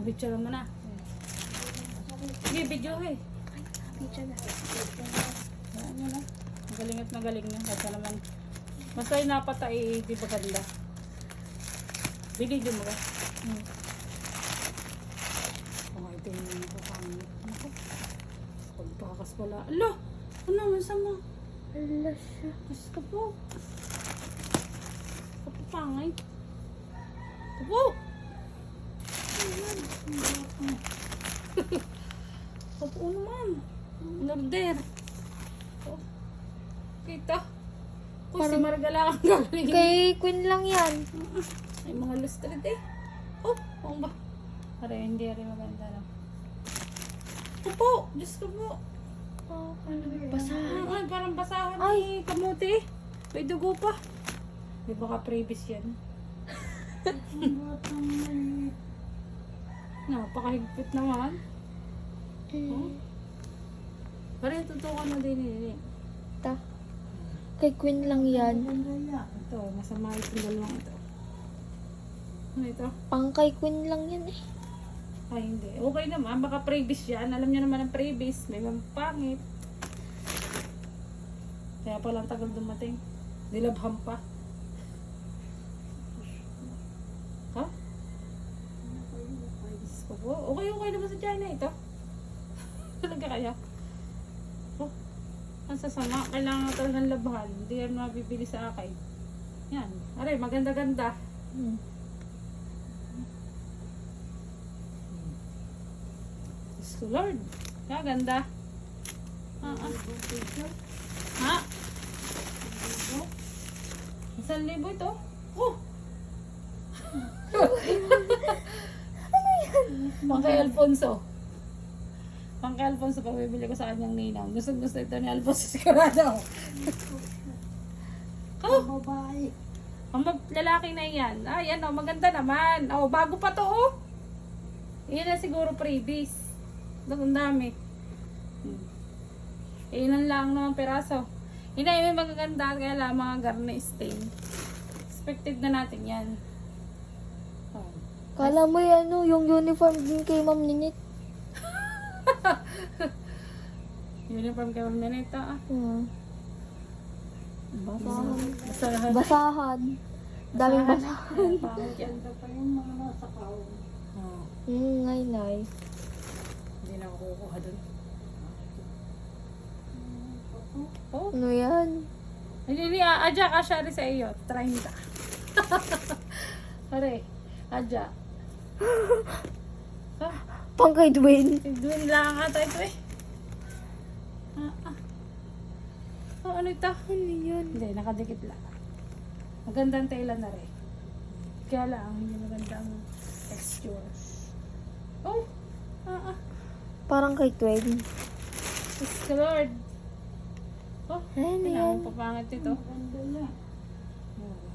Nabitsura mo na. Sige, video eh. Picture na. Ayan mo na. Magaling at magaling na. Kasi naman. Basta yung napatay, di ba ganda? Binidyo mo ka. Hmm. Oh, ito yung mga kapangit. Ako. Pagpakas pala. Ala! Ano, masama? Ala siya. Diyos ka po. Kapapangay. Kapo! Kapo naman. Norder. Oh. Kita. Kung si Parang- Margala ang galing. Kay Queen lang yan. Ay, mga lustrid eh. Oh, kung ba? Pare, hindi rin maganda na. Kapo! Diyos ko po. Oh, Basahan. Ay, parang basahan Ay. ni kamuti. May dugo pa. Di baka previous yan. Napakahigpit naman. Mm. Pare, tutukan mo din eh. Ta. Kay Queen lang yan. Ito, masama itong dalawang ito. Ano ito? Pang kay Queen lang yan eh. Ay, hindi. Okay naman. Baka previous yan. Alam niyo naman ang previous. May mga pangit. Kaya pala tagal dumating. Dilabham pa. Ha? Ko po. Okay, okay naman sa China ito. Kaya. Oh, ang sasama. Kailangan ko talagang labhan. Hindi yan mabibili sa akin. Yan. Aray, maganda-ganda. Mm. Diyos ko, Lord. Kaya ganda. Ah, ah. Ha? Isang libo ito? Oh! ano kay Alfonso. Pang kay Alfonso, pabibili ko sa kanyang ninang. Gusto gusto ito ni Alfonso sigurado. oh! babae. Ang mag- lalaki na yan. Ay, ano, maganda naman. Oh, bago pa to, oh. Iyan na siguro previous. Ang dami. Hmm. Iyan lang naman peraso. Hindi, may magaganda kaya lang mga garnet stain. Expected na natin yan. Oh. Kala mo yan, ano, yung uniform din kay Ma'am Ninit. Uniform kay Ma'am Nanita. Ah. Hmm. Basahan. Basahan. Basahan. Daming basahan. Ayan, pangit yan. Ganda pa yung mga nasa kaon. Oh. Hmm, ngay nay. Hindi na ako kukuha dun. Oh, Ano yan? Hindi, hindi. ah, Adja, kasha rin sa iyo. 30. Pare, Adja. Ah, Pang kay Dwayne. doon lang ata ito eh. Ah, ah. Oh, ano ito? Ano yan? Hindi, nakadikit lang. Magandang tela na rin. Kaya lang, hindi magandang texture. Oh, ah, ah. Parang kay. Diyos ko, Lord. Oh, Ano yan? papangit ito. Ganda niya.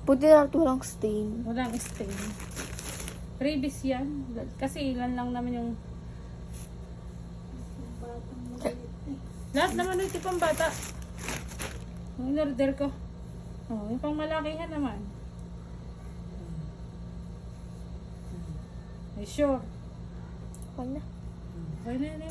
Buti na ito walang stain. Walang stain. Previous yan. Kasi ilan lang naman. Yung Lahat naman ito pang bata. Yung ko. Oh, yung pang malakihan naman. Ay, sure. Wala na. Okay na, na.